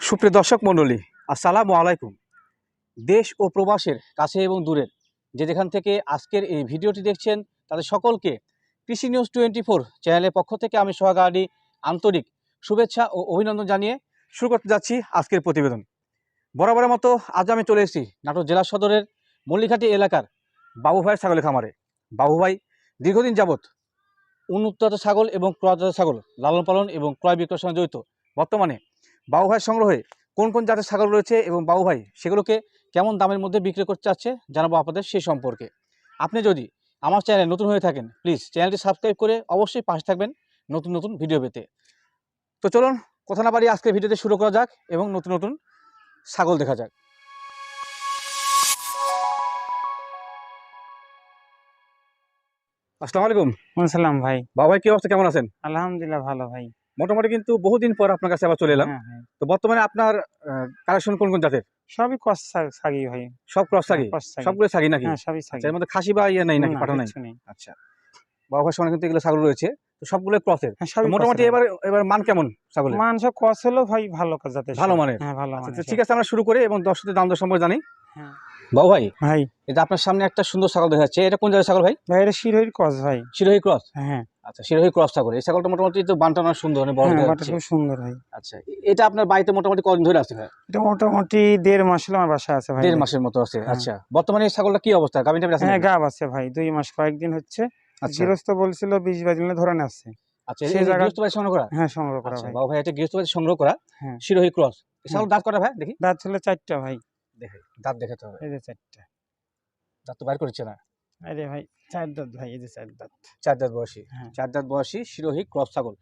সুপ্রিয় দর্শক মণ্ডলী, আসসালামু আলাইকুম। দেশ ও প্রবাসের কাছে এবং দূরের যে যেখান থেকে আজকের এই ভিডিওটি দেখছেন, তাদের সকলকে কৃষি নিউজ টোয়েন্টি ফোর চ্যানেলের পক্ষ থেকে আমি সোহাগাড়ি আন্তরিক শুভেচ্ছা ও অভিনন্দন জানিয়ে শুরু করতে যাচ্ছি আজকের প্রতিবেদন। বরাবরের মতো আজ আমি চলে এসেছি নাটোর জেলা সদরের মল্লিঘাটি এলাকার বাবু ভাইয়ের ছাগলের খামারে। বাবু ভাই দীর্ঘদিন যাবৎ উন্নত ছাগল এবং ক্রয়জাত ছাগল লালন পালন এবং ক্রয় বিক্রয়ের সঙ্গে জড়িত বর্তমানে বাবু ভাই সংগ্রহে কোন কোন জাতের ছাগল রয়েছে এবং বাবু ভাই সেগুলোকে কেমন দামের মধ্যে বিক্রি করতে চাচ্ছে জানাব আপনাদের সেই সম্পর্কে। আপনি যদি আমার চ্যানেল নতুন হয়ে থাকেন প্লিজ চ্যানেলটি সাবস্ক্রাইব করে অবশ্যই পাশে থাকবেন নতুন নতুন ভিডিও পেতে। তো চলুন কথা না বাড়িয়ে আজকের ভিডিওতে শুরু করা যাক এবং নতুন নতুন ছাগল দেখা যাক। আসসালামু আলাইকুম। সালাম ভাই। বাবু ভাই কি অবস্থা? কেমন আছেন? আলহামদুলিল্লাহ ভালো ভাই। মোটামুটি কিন্তু বহুদিন পর আপনার কাছে আবার চলে এলাম। হ্যাঁ, হ্যাঁ। তো বর্তমানে আপনার কালেকশন কোন কোন জাতের? সবই কস সা- সাগি ভাই সব ক্রস ছাগি সাগি। সবগুলো ছাগি নাকি? হ্যাঁ সবই সাগি আচ্ছা, এর মধ্যে খাসি বা ইয়ে নাই নাকি? পাঠা নাই। আচ্ছা। বাবা ভাইয়ের সঙ্গে কিন্তু এগুলো ছাগল রয়েছে। তো সবগুলো ক্রসের হ্যাঁ, মোটামুটি এবার এবার মান কেমন ছাগলের? সাগি। মাংস কস হলো ভাই ভালো কাজ ভালো মানের? হ্যাঁ ভালো মানের তো ঠিক আছে আমরা শুরু করি এবং দর্শকদের দাম দর সম্পর্কে জানি। হ্যাঁ। বাবু ভাই ভাই। এটা আপনার সামনে একটা সুন্দর ছাগল দেখা যাচ্ছে এটা কোন জায়গায় ছাগল ভাই? ভাই এটা শিরোহির কস ভাই। শিরোহী ক্রস? হ্যাঁ। আচ্ছা শিরোহী ক্রস ছাগল। এই ছাগলটা মোটামুটি তো বানটা অনেক সুন্দর অনেক বড় হ্যাঁ। খুব সুন্দর ভাই। আচ্ছা এটা আপনার বাড়িতে মোটামুটি কদিন ধরে আছে ভাই? এটা মোটামুটি দেড় মাস হলো আমার বাসা আছে ভাই। দেড় মাসের মতো আছে হ্যাঁ। আচ্ছা। বর্তমানে এই ছাগলটা কি অবস্থা? টাভিন আছে হ্যাঁ? গাব আছে ভাই দুই মাস কয়েকদিন হচ্ছে। আচ্ছা। গৃহস্থ বলছিল বিশ বাইশ দিনে ধরে আছে। আচ্ছা সেই জায়গা- গৃহস্থ বাড়ি সংগ্রহ করা? হ্যাঁ সংগ্রহ করা আচ্ছা ভাই। বাবু ভাই এটা গৃহস্থ বাড়ি সংগ্রহ করা হ্যাঁ। শিরোহী ক্রস। ছাগল। দাঁত করা ভাই দেখি। দাঁত ছিল চারটা ভাই। দেখে দাঁত দেখাতে হবে। এই যে চারটা। দাঁত তো বাইর করছে না? আরে ভাই চার দাঁত ভাই এই যে চার দাঁত। চার দাঁত বয়সী। হ্যাঁ। চার দাঁত বয়সী শিরোহী ক্রস ছাগল।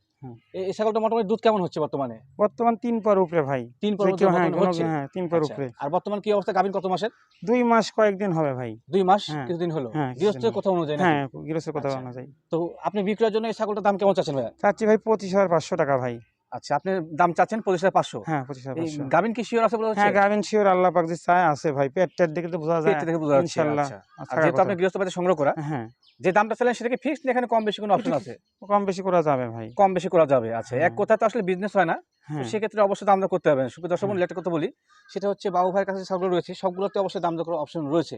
এই এই ছাগলটা মোটামুটি দুধ কেমন হচ্ছে বর্তমানে? বর্তমান তিন পর উপরে ভাই। তিন পর হ্যাঁ হ্যাঁ তিন পর আচ্ছা, উপরে। আর বর্তমান কি অবস্থা গাভিন কত মাসের? দুই মাস কয়েকদিন হবে ভাই। দুই মাস? হ্যাঁ। কিছুদিন হলো? হ্যাঁ, গৃহস্থের কথা অনুযায়ী? হ্যাঁ গৃহস্থ কথা আচ্ছা। অনুযায়ী। তো আপনি বিক্রয়ের জন্য এই ছাগলটার দাম কেমন চাচ্ছেন ভাইয়া? চাচ্ছি ভাই পঁচিশ হাজার পাঁচশো টাকা ভাই। আচ্ছা আপনি দাম চাচ্ছেন পঁচিশ হাজার পাঁচশো। হ্যাঁ পঁচিশ হাজার পাঁচশো। গাভিন কি শিওর আছে বলে হ্যাঁ গাভিন শিওর আল্লাহ পাক যে চায় আছে ভাই পেটটার দিকে তো বোঝা যায়। পেট থেকে বোঝা যাচ্ছে ইনশাল্লাহ। আচ্ছা। থাকার যেহেতু আপনি গৃহস্থ বাড়িতে সংগ্রহ করা হ্যাঁ। যে দামটা চাইলেন সেটাকে ফিক্সড এখানে কম বেশি কোনো অপশন আছে? কম বেশি করা যাবে ভাই। কম বেশি করা যাবে আচ্ছা। এক হ্যাঁ। কথা তো আসলে বিজনেস হয় না হ্যাঁ। সেক্ষেত্রে অবশ্যই দাম দর করতে হবে। সুপ্রিয় দর্শক হ্যাঁ। বন্ধু, একটা কথা বলি সেটা হচ্ছে বাবু ভাইয়ের কাছে সবগুলো রয়েছে সবগুলোতে অবশ্যই দাম দর করার অপশন রয়েছে।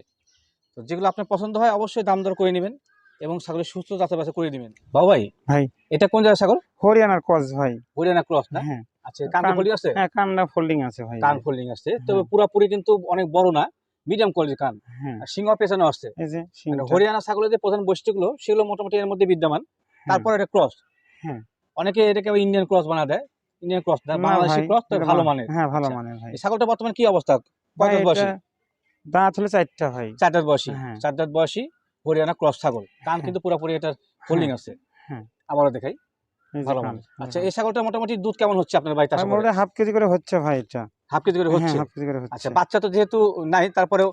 তো যেগুলো আপনার পছন্দ হয় অবশ্যই দাম দর করে নেবেন। এবং ছাগলের সুস্থ যাচাই বাছাই করে নেবেন। বাবু ভাই ভাই। এটা কোন জায়গায় ছাগল? হরিয়ানার কস ভাই। হরিয়ানা ক্রস না? হ্যাঁ। আচ্ছা ফোল্ডিং আছে? হ্যাঁ কানটা ফোল্ডিং আছে ভাই। কান ফোল্ডিং আছে তবে হ্যাঁ। পুরোপুরি কিন্তু অনেক বড় না মিডিয়াম কোয়ালিটির কান। সিংহ পেছনে আসছে এই যে মানে শিংটা। হরিয়ানা ছাগলের যে প্রধান বৈশিষ্ট্যগুলো সেগুলো মোটামুটি এর মধ্যে বিদ্যমান। তারপর এটা ক্রস। হ্যাঁ। অনেকে এটাকে ইন্ডিয়ান ক্রস বানা দেয়। ইন্ডিয়ান ক্রস না বাংলাদেশি ক্রস তো ভালো মানের। হ্যাঁ ভালো আচ্ছা। মানের ভাই। ছাগলটা বর্তমানে কি অবস্থা? ভাই, কয় দাঁত বয়সী? এটা দাঁত হলো চারটা ভাই। চার দাঁত বয়সী। চার দাঁত বয়সী। হরিয়ানা ক্রস ছাগল। কান হ্যাঁ। কিন্তু পুরোপুরি এটার হোল্ডিং আছে। হ্যাঁ। আবারও দেখাই। ভালো আচ্ছা এই ছাগলটা মোটামুটি দুধ কেমন হচ্ছে আপনার বাড়িতে মোটামুটি হাফ কেজি করে হচ্ছে ভাই এটা। হাফ কেজি করে হচ্ছে? হ্যাঁ, হাফ কেজি করে হচ্ছে। আচ্ছা বাচ্চা তো যেহেতু নাই তারপরেও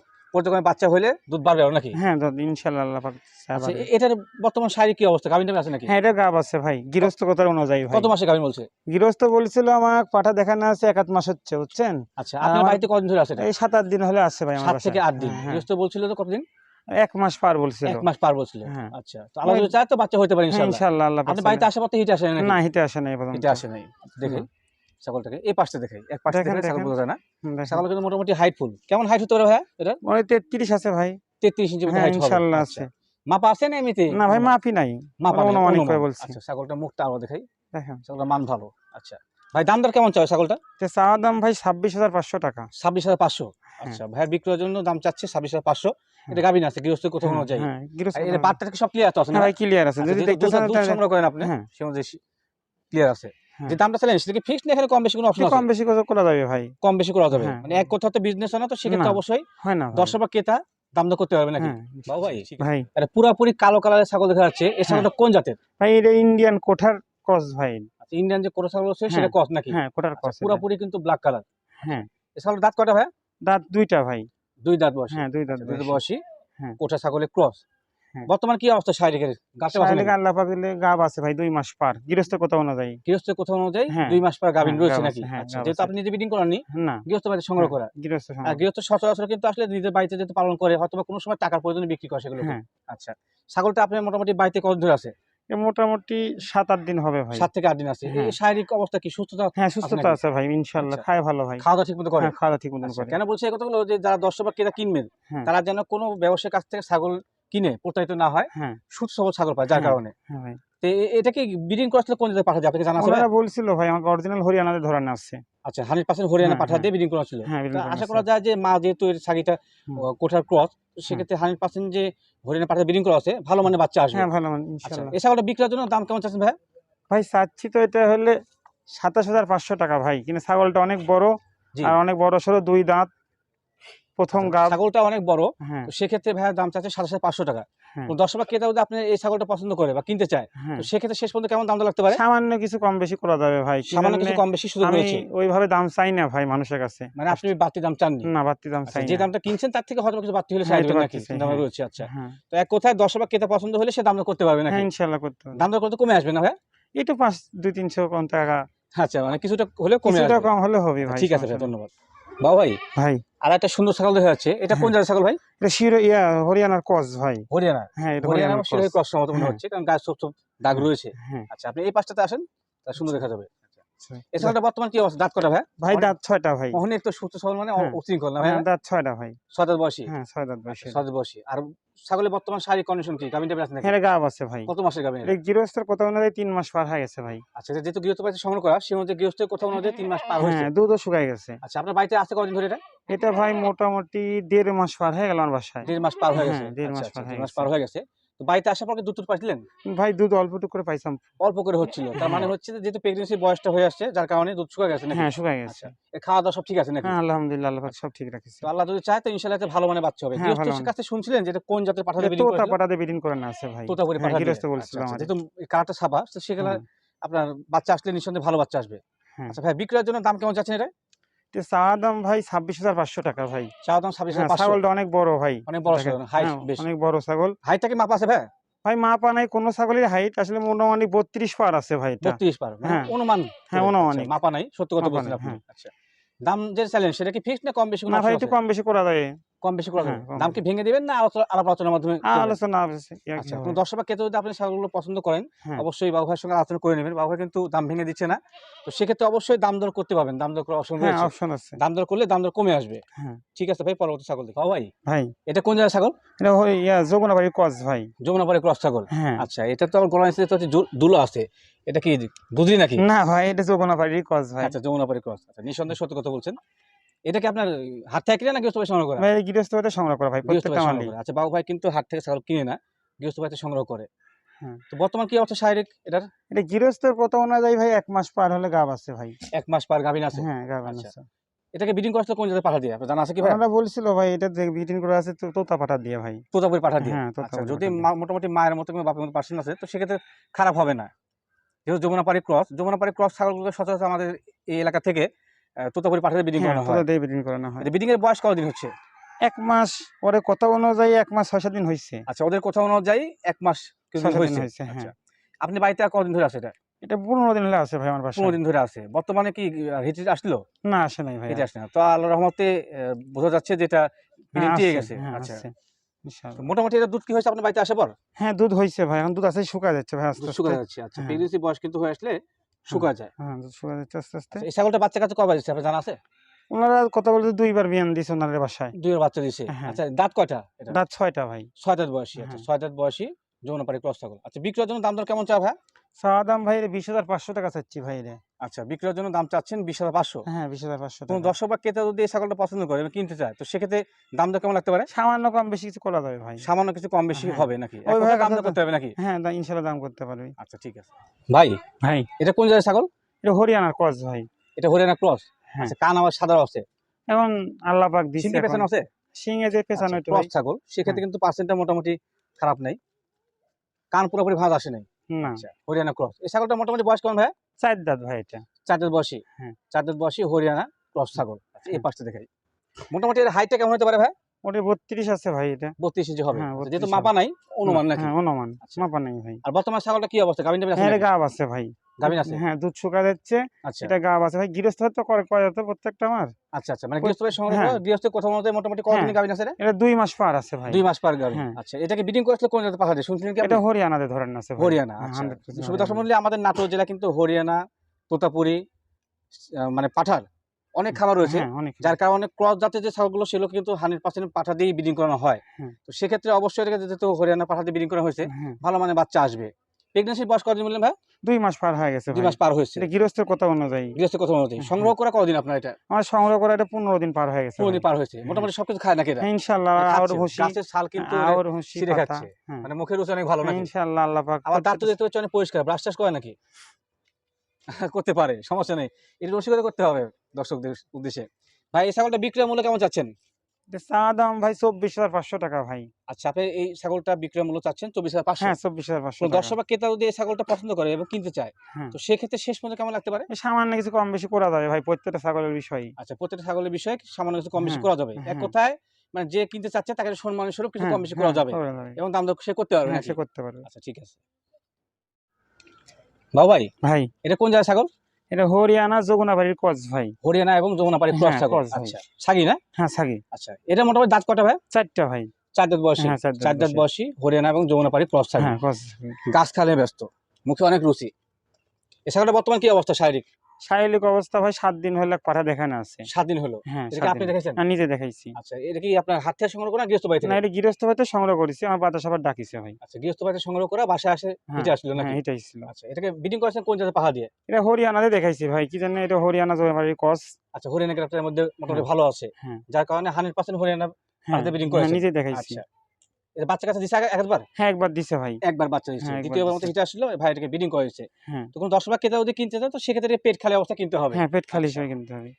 বাচ্চা হলে দুধ বাড়বে নাকি? হ্যাঁ দাদা ইনশাল্লাহ আল্লাহ পাক আচ্ছা এটার বর্তমান শারীরিক কি অবস্থা? গাভিন আছে নাকি? হ্যাঁ এটা গাব আছে ভাই। গৃহস্থ কথার অনুযায়ী ভাই। কত মাসে গাভিন বলছে? গৃহস্থ বলছিল আমার পাঠা দেখানো আছে এক আধ মাস হচ্ছে বুঝছেন? আচ্ছা আপনার বাড়িতে কতদিন ধরে আছে এটা? এই সাত আট দিন হলে আছে ভাই আমার সাত থেকে আট দিন। হ্যাঁ, হ্যাঁ। গৃহস্থ বলছিল তো কতদিন? এক মাস পার বলছিল। এক মাস পার বলছিল। হ্যাঁ। আচ্ছা তো আল্লাহ যদি চায় তো বাচ্চা হতে পারে হ্যাঁ, ইনশাআল্লাহ। আল্লাহ পাক আপনি বাড়িতে। পথে হিটে আসে না হিটে আসে না হিটে আসে নাই। দেখে ছাগলটাকে এই পাশটা দেখাই এক পাশে দেখেন, দেখে ছাগল বোঝা যায় না? ছাগল কিন্তু মোটামুটি হাইট ফুল কেমন হাইট হতে পারে ভাইয়া এটা? ওই তেত্রিশ আছে ভাই। তেত্রিশ ইঞ্চি হাইট হবে। ইনশাল্লাহ আচ্ছা। আছে। মাপা আছে না এমনিতে? না ভাই মাপি নাই। মাপা অনুমানিক করে বলছি। আচ্ছা ছাগলটা মুখটা আরও দেখাই। দেখেন। ছাগলটার মান ভালো। আচ্ছা। ভাই দাম দর কেমন চাই ছাগলটা তো চাওয়া দাম ভাই ছাব্বিশ হাজার পাঁচশো টাকা। ছাব্বিশ হাজার পাঁচশো? হ্যাঁ। আচ্ছা ভাইয়ের বিক্রয়ের জন্য দাম চাচ্ছে ছাব্বিশ হাজার পাঁচশো। এটা গাভিন আছে গৃহস্থ কোথাও হ্যাঁ, অনুযায়ী হ্যাঁ, সব ক্লিয়ার আছে? না হ্যাঁ ভাই ক্লিয়ার আছে। আচ্ছা, যদি দেখতে চান সংগ্রহ করেন আপনি হ্যাঁ। সে অনুযায়ী ক্লিয়ার আছে। হ্যাঁ। যে দামটা সেটা কি ফিক্সড না এখানে কম বেশি কোনো অপশন কম বেশি করা যাবে ভাই? কম বেশি করা যাবে। হ্যাঁ। মানে এক কথা তো বিজনেস হয় না তো সেক্ষেত্রে অবশ্যই হয় না। দর্শক বা ক্রেতা দাম দর করতে পারবে নাকি? হ্যাঁ বাবু ভাই ভাই। আরে পুরাপুরি কালো কালারের ছাগল দেখা যাচ্ছে। এই ছাগলটা কোন জাতের? ভাই এটা ইন্ডিয়ান কোঠার ক্রস ভাই। ইন্ডিয়ান যে কোটা ছাগল আছে সেটা কস নাকি? হ্যাঁ আচ্ছা, ক্রস পুরাপুরি কিন্তু ব্ল্যাক কালার হ্যাঁ। এই ছাগলের দাঁত কটা ভাই দাঁত দুইটা ভাই। দুই দাঁত বয়স। হ্যাঁ দুই দাঁত দুই দাঁত বয়সী। হ্যাঁ। কোটা ছাগলের ক্রস হ্যাঁ। বর্তমান কি অবস্থা শারীরিকের গাছে বাসে শারীরিক আল্লাহ পাক দিলে গাব আছে ভাই দুই মাস পার। গৃহস্থ কথা অনুযায়ী গৃহস্থ কোথাও অনুযায়ী হ্যাঁ। দুই মাস পার গাভিন হ্যাঁ, রয়েছে নাকি? আচ্ছা যেহেতু আপনি নিজে বিডিং করাননি না। গৃহস্থ বাড়িতে সংগ্রহ করা গৃহস্থ আর। গৃহস্থ সচরাচর কিন্তু আসলে নিজের বাড়িতে যেহেতু পালন করে হয়তো কোনো সময় টাকার প্রয়োজনে বিক্রি করে সেগুলো আচ্ছা ছাগলটা আপনার মোটামুটি বাড়িতে কত ধরে আছে? মোটামুটি সাত আট দিন হবে ভাই। সাত থেকে আট দিন আছে। হ্যাঁ। শারীরিক অবস্থা কি? সুস্থতা হ্যাঁ সুস্থতা আছে ভাই ইনশাল্লাহ আচ্ছা। খায় ভালো ভাই। খাওয়া দাওয়া ঠিক মতো করে? হ্যাঁ খাওয়া দাওয়া ঠিক মতন আচ্ছা, করে। কেন বলছি এই কথাগুলো যে যারা দর্শক বা ক্রেতা কিনবেন হ্যাঁ। তারা যেন কোনো ব্যবসায়ীর কাছ থেকে ছাগল কিনে প্রতারিত না হয় সুস্থ সবল ছাগল পায় যার। কারণে। তো এটা কি ব্রিডিং করা কোন জায়গায় পাঠা যায় আপনাকে জানা আছে বলছিল ভাই আমাকে অরিজিনাল হরিয়ানাতে ধরানো আসছে আচ্ছা হান্ড্রেড পার্সেন্ট হরিয়ানা পাঠা। দিয়ে ব্রিডিং করা ছিল। আশা করা যায় যে মা যেহেতু ছাগিটা কোঠার ক্রস তো সেক্ষেত্রে হান্ড্রেড পার্সেন্ট যে হরিয়ানা পাঠাতে ব্রিডিং করা আছে ভালো মানে বাচ্চা আসবে। হ্যাঁ ভালো মানে আচ্ছা ইনশাল্লাহ এই ছাগলটা বিক্রির জন্য দাম কেমন চাচ্ছেন ভাই? ভাই চাচ্ছি তো এটা হলে সাতাশ হাজার পাঁচশো টাকা ভাই কিন্তু ছাগলটা অনেক বড় আর অনেক বড় সরো দুই দাঁত প্রথম গাছ গাব। ছাগলটা অনেক বড় হ্যাঁ। সেক্ষেত্রে ভাইয়ের দাম চাচ্ছে সাতাশ হাজার পাঁচশো টাকা। দর্শক বা ক্রেতা যদি আপনি এই ছাগলটা পছন্দ করে বা কিনতে চায় হ্যাঁ। তো সেক্ষেত্রে শেষ পর্যন্ত কেমন দাম লাগতে পারে? সামান্য কিছু কম বেশি করা যাবে ভাই। সামান্য কিছু কম বেশি সুযোগ রয়েছে। ওইভাবে দাম চাই না ভাই মানুষের কাছে। মানে আপনি বাড়তি দাম চাননি? না বাড়তি দাম আচ্ছা, চাই যে দামটা কিনছেন তার থেকে হয়তো কিছু বাড়তি হলে হ্যাঁ, সাইড নাকি বাড়তি চাই, চিন্তা ভাবনা হ্যাঁ। রয়েছে আচ্ছা। হ্যাঁ। তো এক কোথায় দর্শক বা ক্রেতা পছন্দ হলে সে দাম করতে পারবে নাকি? হ্যাঁ ইনশাল্লাহ করতে দাম দর করতে কমে আসবে না ভাই তো পাঁচ দুই তিনশো কম টাকা। আচ্ছা মানে কিছুটা হলে কমে কিছুটা কম হলে হবে ভাই ঠিক আছে। ধন্যবাদ। বাবু ভাই ভাই। আর একটা সুন্দর ছাগল দেখা যাচ্ছে। এটা কোন হ্যাঁ। জাতের ছাগল ভাই? এটা শিরো ইয়া হরিয়ানার কস ভাই। হরিয়ানা। হ্যাঁ হরিয়ানার কস। ক্রস মতো মনে হ্যাঁ। হচ্ছে কারণ গায়ে সব সব দাগ রয়েছে। হ্যাঁ। আচ্ছা আপনি এই পাশটাতে আসেন তা সুন্দর দেখা যাবে। আচ্ছা। বর্তমান কি অবস্থা? দাঁত কটা ভাই? ভাই দাঁত ছয়টা ভাই। মোহনী একটু সুস্থ সবল মানে হ্যাঁ। ভাই হ্যাঁ, দাঁত ছয়টা ভাই। ছয় দাঁত বয়সী? হ্যাঁ ছয় দাঁত বয়সে। ছয় দাঁত বয়সী। আর ছাগলের বর্তমান শারীরিক কন্ডিশন কি? গাভিন আছে নাকি? হ্যাঁ গাব আছে ভাই। কত মাসের গাভিন এটা গৃহস্থের কথা অনুযায়ী তিন মাস পার হয়ে গেছে ভাই। আচ্ছা যেহেতু গৃহস্থ সংগ্রহ করা গৃহস্থের অনুযায়ী মাস পার হয়েছে। হ্যাঁ দুধও শুকাই গেছে। আচ্ছা আপনার বাড়িতে আছে কদিন ধরে এটা? এটা ভাই মোটামুটি দেড় মাস পার হয়ে গেল আমার বাসায়। দেড় মাস পার হয়ে গেছে। দেড় আচ্ছা, মাস আচ্ছা, পার হয়ে গেছে। তো বাড়িতে আসার পর দুধ পাইছিলেন? ভাই দুধ অল্প টুক করে পাইছাম অল্প করে হচ্ছিল। তার মানে হচ্ছে যে যেহেতু প্রেগনেন্সির বয়সটা হয়ে আসছে যার কারণে দুধ শুকা গেছে নাকি? হ্যাঁ শুকাই গেছে। আচ্ছা খাওয়া দাওয়া সব ঠিক আছে নাকি? হ্যাঁ আলহামদুলিল্লাহ আল্লাহ সব ঠিক রাখিছে। তো আল্লাহ যদি চায় তো ইনশাআল্লাহ ভালো মানে বাচ্চা হবে। হ্যাঁ, গৃহস্থের কাছে শুনছিলেন যে এটা কোন জাতের পাঠাতে বেরিয়ে তোতা করেছিল? পাটাতে বিডিং করে না আছে ভাই। তোতাপুরি হ্যাঁ, পাঠা গৃহস্থ দিয়ে। বলছিল আচ্ছা, আচ্ছা, যেহেতু কালারটা ছাপা তো হুম। আপনার বাচ্চা আসলে নিঃসন্দেহে ভালো বাচ্চা আসবে। আচ্ছা ভাই বিক্রয়ের জন্য দাম কেমন চাচ্ছেন এটা? তো চা দাম ভাই ছাব্বিশ হাজার পাঁচশো টাকা ভাই। চাওয়া দাম ছাব্বিশ হ্যাঁ, হাজার ছাগলটা অনেক বড় ভাই। অনেক বড় ছাগল, হ্যাঁ, অনেক বড় ছাগল। হাইটটা কি মাপ আছে ভাই? ভাই মাপা নাই কোন ছাগলের হাইট আসলে মোটামুটি বত্রিশ পার আছে ভাই বত্রিশ পার মানে হ্যাঁ। অনুমান হ্যাঁ। আচ্ছা, মাপা নাই সত্য কথা বলছেন আপনি। আচ্ছা দাম যে চাইলেন সেটা কি ফিক্সড না কম বেশি না ভাই একটু কম বেশি করা যায়। কম বেশি করা হ্যাঁ, যাবে। দাম কি ভেঙে দিবেন না আলাপ আলোচনার মাধ্যমে আলোচনা আচ্ছা কোনো দর্শক যদি আপনি ছাগলগুলো পছন্দ করেন হ্যাঁ। অবশ্যই বাবু ভাইয়ের সঙ্গে আলোচনা করে নেবেন। বাবু ভাই কিন্তু দাম ভেঙে দিচ্ছে না। তো সেক্ষেত্রে অবশ্যই দাম দর করতে পারবেন। দাম দর করার অপশন হ্যাঁ অপশন আছে। দাম দর করলে দাম দর কমে আসবে। ঠিক আছে ভাই পরবর্তী ছাগল দেখো। ভাই ভাই। এটা কোন জায়গায় ছাগল? এটা ইয়া যমুনা বাড়ির কস ভাই। যমুনাপাড়ি ক্রস ছাগল। আচ্ছা এটা তো আমার গলা নিচে তো দুলো আছে। এটা কি বুঝলি নাকি? না ভাই এটা যমুনা বাড়ির কস ভাই। আচ্ছা যমুনাপাড়ি ক্রস। আচ্ছা নিঃসন্দেহে সত্য কথা বলছেন। এটা কি আপনার হাত থেকে কিনে না গৃহস্থ ভাই সংগ্রহ করা? ভাই গৃহস্থ সংগ্রহ করা ভাই প্রত্যেকটা মালিক আচ্ছা বাবু ভাই কিন্তু হাট থেকে ছাগল কিনে না গৃহস্থ সংগ্রহ করে। হ্যাঁ। তো বর্তমান কি অবস্থা শারীরিক এটার? এটা গৃহস্থের প্রথম অনুযায়ী ভাই এক মাস পার হলে গাব আছে ভাই। এক মাস পার গাভিন আছে? হ্যাঁ গাব আচ্ছা। আছে। এটাকে বিডিং কোন জায়গায় পাঠা দিয়ে? আপনার জানা আছে কি ভাই? ওনারা বলছিল ভাই এটা বিটিং করে আছে তো- তোতা পাটা দিয়ে ভাই। তোতাপুরি পাঠা দিয়ে? হ্যাঁ, আচ্ছা যদি মোটামুটি মায়ের মতো কিংবা বাপের মতো পার্সেন্ট আছে তো সেক্ষেত্রে খারাপ হবে না। যেহেতু যমুনাপাড়ি ক্রস যমুনাপাড়ি ক্রস ছাগলগুলো সচরাচর আমাদের এই এলাকা থেকে তোতাপুরি পাঠা বিডিং হ্যাঁ করানো তোতা হয়। দিয়ে বিটিং করানো হয়। বিডিং এর বয়স কতদিন হচ্ছে? এক মাস পরে কথা অনুযায়ী এক মাস ছয় সাত দিন হয়েছে আচ্ছা ওদের কোথাও অনুযায়ী এক মাস দিন হয়েছে হ্যাঁ। আচ্ছা। আপনি বাড়িতে কদিন ধরে আছে এটা? এটা পনেরো দিন হলে আছে ভাই আমার বাসায়। পনেরো দিন ধরে আছে। বর্তমানে কি হিট আসলো? না আসে নাই ভাই হিটে আসে না। তো আল্লাহ রহমতে বোঝা যাচ্ছে যে এটা বিডিং টিকে গেছে। আচ্ছা। মোটামুটি এটা দুধ কি হয়েছে আপনার বাড়িতে আসার পর? হ্যাঁ দুধ হয়েছে ভাই। এখন দুধ আছে শুকা যাচ্ছে ভাই আস্তে আস্তে শুকা যাচ্ছে। আচ্ছা হ্যাঁ। প্রেগনেন্সি বয়স কিন্তু হয়ে আসলে শুকা যায়। হ্যাঁ দুধ শুকা যাচ্ছে আস্তে আস্তে। আচ্ছা, এই ছাগলটা বাচ্চা কাছে কবে দিচ্ছে আপনার জানা আছে? ওনারা কথা বলতে দুইবার বিয়ান দিয়েছে ওনাদের বাসায়। দুইবার বাচ্চা দিছে? হ্যাঁ। আচ্ছা দাঁত কয়টা দাঁত ছয়টা ভাই। ছয় দাঁত বয়সী আচ্ছা হ্যাঁ। ছয় দাঁত বয়সী যৌনপাড়ি ক্রস ছাগল। আচ্ছা বিক্রয়ের জন্য দাম দর কেমন চা ভাই? চাওয়া দাম ভাই বিশ হাজার পাঁচশো টাকা চাচ্ছি ভাই রে আচ্ছা বিক্রয়ের জন্য দাম চাচ্ছেন বিশ হাজার পাঁচশো? হ্যাঁ বিশ হাজার পাঁচশো কোনো দর্শক বা ক্রেতা যদি এই ছাগলটা পছন্দ করে এবং কিনতে চায় তো সেক্ষেত্রে দাম দর কেমন লাগতে পারে? সামান্য কম বেশি কিছু করা যাবে ভাই। সামান্য কিছু কম বেশি হ্যাঁ। হবে নাকি? দাম করতে হবে নাকি? হ্যাঁ ইনশাল্লাহ দাম করতে পারবি। আচ্ছা ঠিক আছে। ভাই ভাই। এটা কোন জায়গায় ছাগল? এটা হরিয়ানার কস ভাই। এটা হরিয়ানা ক্রস? হ্যাঁ। আচ্ছা কান আবার সাদা আছে। এখন আল্লাহ পাক দিচ্ছে সিংহে পেছানো আছে? সিংহে যে পেছানো একটু ক্রস ছাগল। সেক্ষেত্রে হ্যাঁ। কিন্তু পার্সেন্টটা মোটামুটি খারাপ নাই। কান পুরোপুরি ভাঁজ আসে নাই। না। আচ্ছা হরিয়ানা ক্রস এই ছাগলটা মোটামুটি বয়স কেমন ভাই চার দাঁত ভাই এটা। চার দাঁত বয়সী? হ্যাঁ। চার দাঁত বয়সী হরিয়ানা ক্রস ছাগল। আচ্ছা এই। পাশটা দেখাই। মোটামুটি এর হাইটটা কেমন হতে পারে ভাই ওটা বত্রিশ আছে ভাই এটা। বত্রিশ ইঞ্চি হবে। হ্যাঁ, আচ্ছা, যেহেতু মাপা নাই অনুমান নাকি? হ্যাঁ অনুমান। মাপা নেই ভাই। আর বর্তমান ছাগলটা কি অবস্থা? গাভিন হ্যাঁ গাব আছে ভাই। গাভিন আছে? হ্যাঁ দুধ শুকা যাচ্ছে। আচ্ছা। এটা গাব আছে ভাই গৃহস্থ তো করে করে তো প্রত্যেকটা আমার? আচ্ছা আচ্ছা। মানে গৃহস্থ সংগ্রহ হ্যাঁ। গৃহস্থ কোথাও মধ্যে মোটামুটি কতদিন হ্যাঁ। গাভিন আছে এটা দুই মাস পার আছে ভাই। দুই মাস পার গাভিন হ্যাঁ। আচ্ছা এটাকে বিডিং করেছিল কোন জায়গায় পাহাড়ে? শুনছিলেন কি এটা হরিয়ানাতে ধরেন আছে হরিয়ানা হ্যাঁ, আচ্ছা। সুবিধা আমাদের নাটোর জেলা কিন্তু হরিয়ানা তোতাপুরি মানে পাঠার অনেক খাবার রয়েছে। হ্যাঁ, অনেক যার কারণে ক্রস জাতের যে ছাগলগুলো সেগুলো কিন্তু হান্ড্রেড পার্সেন্ট পাঠা দিয়ে ব্রিডিং করানো হয়। তো সেক্ষেত্রে অবশ্যই যেহেতু হরিয়ানা পাঠা দিয়ে ব্রিডিং করা হয়েছে হ্যাঁ, ভালো মানে বাচ্চা আসবে। প্রেগনেন্সির বয়স কতদিন বললেন ভাই? দুই মাস পার হয়ে গেছে দুই মাস পার হয়েছে। এটা গৃহস্থের কথা অনুযায়ী। গৃহস্থ কথা অনুযায়ী। সংগ্রহ করা কতদিন আপনার এটা? আমার সংগ্রহ করা এটা পনেরো দিন পার হয়ে গেছে পনেরো ভাই। দিন পার হয়েছে। মোটামুটি সবকিছু খায় নাকি এটা হ্যাঁ, মানে ভুসি। গাছের ছাল কিন্তু আওর ভুসি ছিঁড়ে খাচ্ছে। হ্যাঁ। মানে মুখের রুচি অনেক ভালো নাকি? আল্লাহ পাক আবার দাঁত তো দেখতে পাচ্ছি অনেক পরিষ্কার। ব্রাশ টাশ করে নাকি? করতে পারে সমস্যা নেই। এটা রসিকতা করতে হবে দর্শকদের উদ্দেশ্যে। ভাই এই ছাগলটা বিক্রয় মূল্য কেমন চাচ্ছেন? চা দাম ভাই চব্বিশ হাজার পাঁচশো টাকা ভাই। আচ্ছা আপনি এই ছাগলটা বিক্রয় মূল্য চাচ্ছেন চব্বিশ হাজার পাঁচশো? হ্যাঁ চব্বিশ হাজার পাঁচশো কোনো বা ক্রেতা যদি এই ছাগলটা পছন্দ করে এবং কিনতে চায় হ্যাঁ। তো সেক্ষেত্রে শেষ পর্যন্ত কেমন লাগতে পারে? সামান্য কিছু কম বেশি করা যাবে ভাই প্রত্যেকটা ছাগলের বিষয়। আচ্ছা প্রত্যেকটা ছাগলের বিষয়ে সামান্য কিছু কম বেশি হ্যাঁ, করা যাবে। এক। কথায় মানে যে কিনতে চাচ্ছে তাকে সম্মানের স্বরূপ কিছু কম বেশি করা যাবে। এবং দাম দর সে করতে পারবে সে করতে পারবে। আচ্ছা ঠিক আছে। বাবু ভাই ভাই। এটা কোন জায়গায় ছাগল? এটা হরিয়ানা যমুনাপাড়ির কচ ভাই। হরিয়ানা এবং যমুনাপাড়ির ক্রস হ্যাঁ, ভাই। আচ্ছা সাগি না? হ্যাঁ সাগি। আচ্ছা এটা মোটামুটি দাঁত কটা ভাই? চারটা ভাই। চার দাঁত বয়সী। হ্যাঁ চার দাঁত বয়সী। হরিয়ানা এবং যমুনাপাড়ির ক্রস হ্যাঁ কচ গাছ খালে ব্যস্ত। মুখে অনেক রুচি। এ ছাগলটা বর্তমান কি অবস্থা শারীরিক? শারীরিক অবস্থা ভাই সাত দিন হলে পাঠা দেখানো আছে। সাত দিন হলো? হ্যাঁ এটা আপনি দেখেছেন? নিজে দেখাইছি। আচ্ছা এটা কি আপনার হাত থেকে সংগ্রহ করা গৃহস্থ বাড়ি থেকে না এটা গৃহস্থ হয়তো সংগ্রহ করেছি আমার বাতা সবার ডাকিছে ভাই। আচ্ছা গৃহস্থ বাড়িতে সংগ্রহ করা বাসায় আসে হ্যাঁ, আসলো না হ্যাঁ এটাই ছিল। আচ্ছা এটাকে বিডিং করেছেন কোন জায়গায় পাহা দিয়ে? এটা হরিয়ানাতে দেখাইছি ভাই কি জানি এটা হরিয়ানা যমুনাবাড়ির কচ আচ্ছা হরিয়ানা গ্রাফটার মধ্যে মোটামুটি হ্যাঁ, ভালো আছে। যার কারণে হান্ড্রেড পার্সেন্ট হরিয়ানা? নিজে দেখাইছি। বাচ্চা কাছে দিছে একবার? হ্যাঁ একবার দিছে ভাই। একবার বাচ্চা হ্যাঁ, দ্বিতীয়বার মতো দিছে। হিটে আসলো ভাই এটাকে বিডিং করেছে। হ্যাঁ। তো কোনো দশ লাখ ক্রেতা যদি কিনতে চায় তো সেক্ষেত্রে পেট খালি অবস্থা কিনতে হবে। হ্যাঁ পেট খালি আচ্ছা। হিসেবে কিনতে হবে।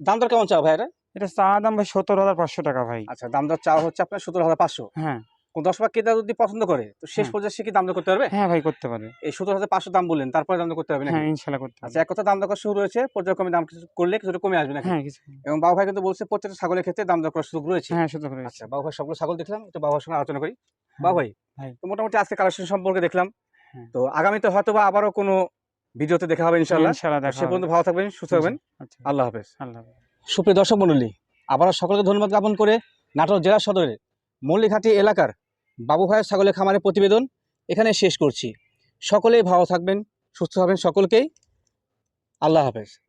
দাম দর কেমন চাও ভাই এটা চা দাম ভাই হাজার পাঁচশো টাকা ভাই। আচ্ছা দাম দর চাওয়া হচ্ছে আপনার সতেরো হাজার পাঁচশো। হ্যাঁ। লাখ ক্রেতা যদি পছন্দ করে তো শেষ হ্যাঁ। পর্যায়ে সে কি দাম করতে পারবে? হ্যাঁ ভাই করতে পারে এই সতেরো হাজার পাঁচশো দাম বললেন তারপরে দাম করতে হবে নাকি? হ্যাঁ ইনশাল্লাহ করতে আচ্ছা এক কথা দাম দর শুরু হয়েছে পর্যায়ক্রমে দাম কিছু করলে কিছুটা কমে আসবে নাকি? হ্যাঁ কিছু এবং বাবু ভাই কিন্তু বলছে প্রত্যেকটা ছাগলের ক্ষেত্রে দাম দর করার সুযোগ রয়েছে। হ্যাঁ শুধু করে আচ্ছা বাবু ভাই সবগুলো ছাগল দেখলাম একটু বাবার সঙ্গে আলোচনা করি। হ্যাঁ, বাবু ভাই। তো মোটামুটি আজকে কালেকশন সম্পর্কে দেখলাম। হ্যাঁ। তো আগামীতে হয়তো বা আবারও কোনো ভিডিওতে দেখা হবে ইনশাল্লাহ ইনশাল্লাহ সে পর্যন্ত ভালো থাকবেন সুস্থ থাকবেন। আচ্ছা। আল্লাহ হাফেজ। আল্লাহ সুপ্রিয় দর্শক মন্ডলী আবারও সকলকে ধন্যবাদ জ্ঞাপন করে নাটোর জেলা সদরের মল্লিঘাটি এলাকার বাবু ভাইয়ের ছাগলের খামারের প্রতিবেদন এখানে শেষ করছি। সকলেই ভালো থাকবেন, সুস্থ হবেন সকলকেই। আল্লাহ হাফেজ।